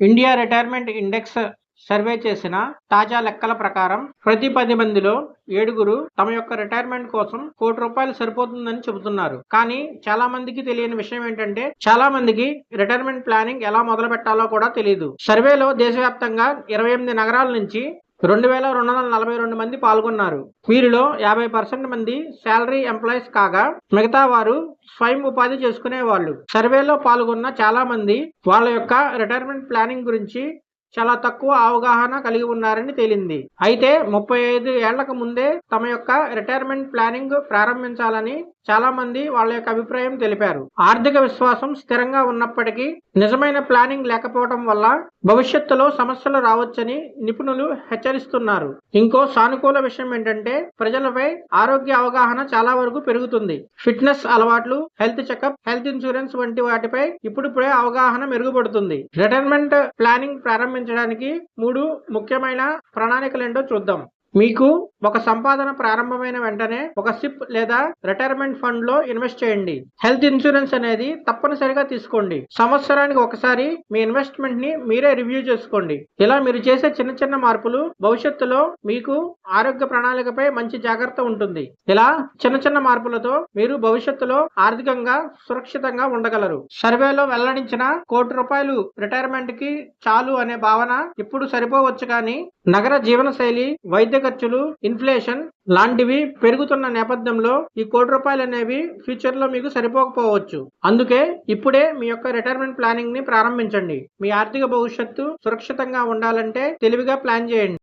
India retirement index survey చేసిన తాజా లెక్కల ప్రకారం ప్రతి పది మందిలో ఏడుగురు తమ యొక్క రిటైర్మెంట్ కోసం కోటి రూపాయలు సరిపోతుందని చెబుతున్నారు. కానీ చాలా మందికి తెలియని విషయం ఏంటంటే చాలా మందికి రిటైర్మెంట్ ప్లానింగ్ ఎలా మొదలు పెట్టాలో కూడా తెలియదు సర్వేలో దేశవ్యాప్తంగా ఇరవై ఎనిమిది నగరాల నుంచి రెండు వేల రెండు వందల నలభై రెండు మంది పాల్గొన్నారు. వీరిలో యాభై పర్సెంట్ మంది శాలరీ ఎంప్లాయీస్ కాగా మిగతా వారు స్వయం ఉపాధి చేసుకునే వాళ్ళు సర్వేలో పాల్గొన్న చాలా మంది వాళ్ళ యొక్క రిటైర్మెంట్ ప్లానింగ్ గురించి చాలా తక్కువ అవగాహన కలిగి ఉన్నారని తేలింది. అయితే ముప్పై ఐదు ఏళ్ళకు ముందే తమ యొక్క రిటైర్మెంట్ ప్లానింగ్ ప్రారంభించాలని చాలా మంది వాళ్ళ యొక్క అభిప్రాయం తెలిపారు. ఆర్థిక విశ్వాసం స్థిరంగా ఉన్నప్పటికీ నిజమైన ప్లానింగ్ లేకపోవడం వల్ల భవిష్యత్తులో సమస్యలు రావచ్చని నిపుణులు హెచ్చరిస్తున్నారు. ఇంకో సానుకూల విషయం ఏంటంటే ప్రజలపై ఆరోగ్య అవగాహన చాలా వరకు పెరుగుతుంది. ఫిట్నెస్ అలవాట్లు హెల్త్ చెకప్ హెల్త్ ఇన్సూరెన్స్ వంటి వాటిపై ఇప్పుడిప్పుడే అవగాహన మెరుగుపడుతుంది. రిటైర్మెంట్ ప్లానింగ్ ప్రారంభించ ప్రారంభించడానికి మూడు ముఖ్యమైన ప్రణాళికలేంటో చూద్దాం. మీకు ఒక సంపాదన ప్రారంభమైన వెంటనే ఒక సిప్ లేదా రిటైర్మెంట్ ఫండ్లో ఇన్వెస్ట్ చేయండి. హెల్త్ ఇన్సూరెన్స్ అనేది తప్పనిసరిగా తీసుకోండి. సంవత్సరానికి ఒకసారి మీ ఇన్వెస్ట్మెంట్ని మీరే రివ్యూ చేసుకోండి. ఇలా మీరు చేసే చిన్న చిన్న మార్పులు భవిష్యత్తులో మీకు ఆరోగ్య ప్రణాళికపై మంచి జాగ్రత్త ఉంటుంది. ఇలా చిన్న చిన్న మార్పులతో మీరు భవిష్యత్తులో ఆర్థికంగా సురక్షితంగా ఉండగలరు. సర్వేలో వెల్లడించిన కోటి రూపాయలు రిటైర్మెంట్కి చాలు అనే భావన ఇప్పుడు సరిపోవచ్చు కానీ నగర జీవనశైలి వైద్య ఖర్చులు ఇన్ఫ్లేషన్ లాంటివి పెరుగుతున్న నేపథ్యంలో ఈ కోటి రూపాయలు అనేవి ఫ్యూచర్లో మీకు సరిపోకపోవచ్చు. అందుకే ఇప్పుడే మీ యొక్క రిటైర్మెంట్ ప్లానింగ్ని ప్రారంభించండి. మీ ఆర్థిక భవిష్యత్తు సురక్షితంగా ఉండాలంటే తెలివిగా ప్లాన్ చేయండి.